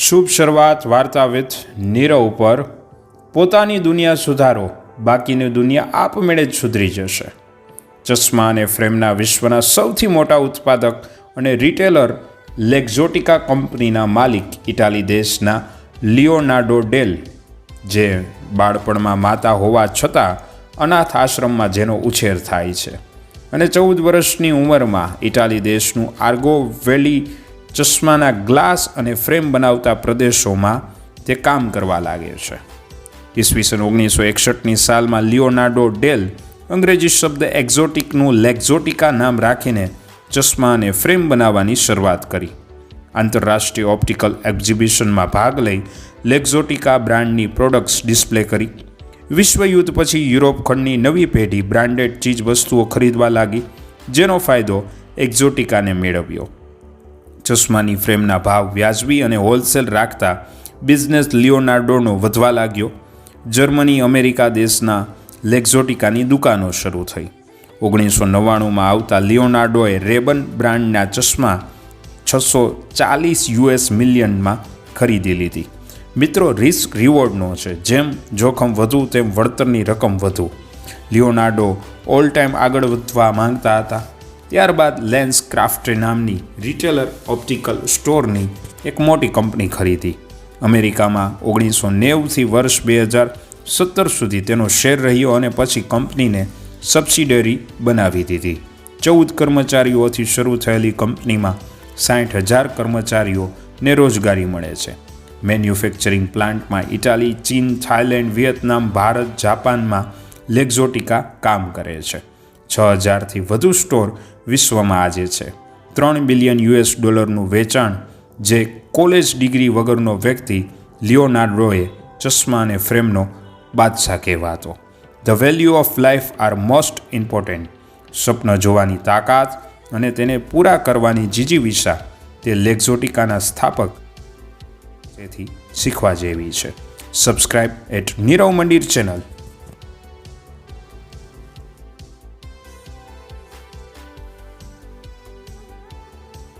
શુભ શરૂઆત વાર્તા વિથ નીરવ ઉપર. પોતાની દુનિયા સુધારો, બાકીની દુનિયા આપમેળે જ સુધરી જશે. ચશ્મા અને ફ્રેમના વિશ્વના સૌથી મોટા ઉત્પાદક અને રિટેલર લેક્ઝોટિકા કંપનીના માલિક ઇટાલી દેશના લિયોનાર્ડો ડેલ, જે બાળપણમાં માતા હોવા છતાં અનાથ આશ્રમમાં જેનો ઉછેર થાય છે. અને ચૌદ વર્ષની ઉંમરમાં ઇટાલી દેશનું આર્ગો વેલી ચશ્માના ગ્લાસ અને ફ્રેમ બનાવતા પ્રદેશોમાં તે કામ કરવા લાગે છે. ઈસવીસન ઓગણીસો એકસઠની સાલમાં લિયોનાર્ડો ડેલ અંગ્રેજી શબ્દ એક્ઝોટિકનું લેક્ઝોટિકા નામ રાખીને ચશ્મા અને ફ્રેમ બનાવવાની શરૂઆત કરી. આંતરરાષ્ટ્રીય ઓપ્ટિકલ એક્ઝિબિશનમાં ભાગ લઈ લેક્ઝોટિકા બ્રાન્ડની પ્રોડક્ટ્સ ડિસ્પ્લે કરી. વિશ્વયુદ્ધ પછી યુરોપ ખંડની નવી પેઢી બ્રાન્ડેડ ચીજ વસ્તુઓ ખરીદવા લાગી, જેનો ફાયદો એક્ઝોટિકાને મેળવ્યો. ચશ્માની ફ્રેમના ભાવ વ્યાજબી અને હોલસેલ રાખતા બિઝનેસ લિયોનાર્ડોનો વધવા લાગ્યો. જર્મની, અમેરિકા દેશના લેક્ઝોટિકાની દુકાનો શરૂ થઈ. ઓગણીસો નવ્વાણુંમાં આવતા લિયોનાર્ડોએ રેબન બ્રાન્ડના ચશ્મા છસો ચાલીસ યુએસ મિલિયનમાં ખરીદી લીધી. મિત્રો, રિસ્ક રિવોર્ડનો છે. જેમ જોખમ વધુ, તેમ વળતરની રકમ વધુ. લિયોનાર્ડો ઓલ ટાઈમ આગળ વધવા માંગતા હતા. ત્યારબાદ લેન્સ ક્રાફ્ટ નામની રિટેલર ઓપ્ટિકલ સ્ટોરની એક મોટી કંપની ખરીદી અમેરિકામાં ઓગણીસો નેવુંથી વર્ષ બે હજાર સત્તર સુધી તેનો શેર રહ્યો અને પછી કંપનીને સબસિડરી બનાવી દીધી. ચૌદ કર્મચારીઓથી શરૂ થયેલી કંપનીમાં સાઠ હજાર કર્મચારીઓને રોજગારી મળે છે. મેન્યુફેક્ચરિંગ પ્લાન્ટમાં ઇટાલી, ચીન, થાઇલેન્ડ, વિયેતનામ, ભારત, જાપાનમાં લેક્ઝોટિકા કામ કરે છે. છ હજારથી વધુ સ્ટોર વિશ્વમાં આજે છે. ત્રણ બિલિયન યુએસ ડોલરનું વેચાણ, જે કોલેજ ડિગ્રી વગરનો વ્યક્તિ લિયોનાર્ડોએ ચશ્મા અને ફ્રેમનો બાદશાહ કહેવાતો. The value of life are most important સ્વપ્ન જોવાની તાકાત અને તેને પૂરા કરવાની જીજીવિષા તે લેક્ઝોટિકાના સ્થાપક તેથી શીખવા જેવી છે. સબસ્ક્રાઇબ એટ નીરવ મંદિર ચેનલ.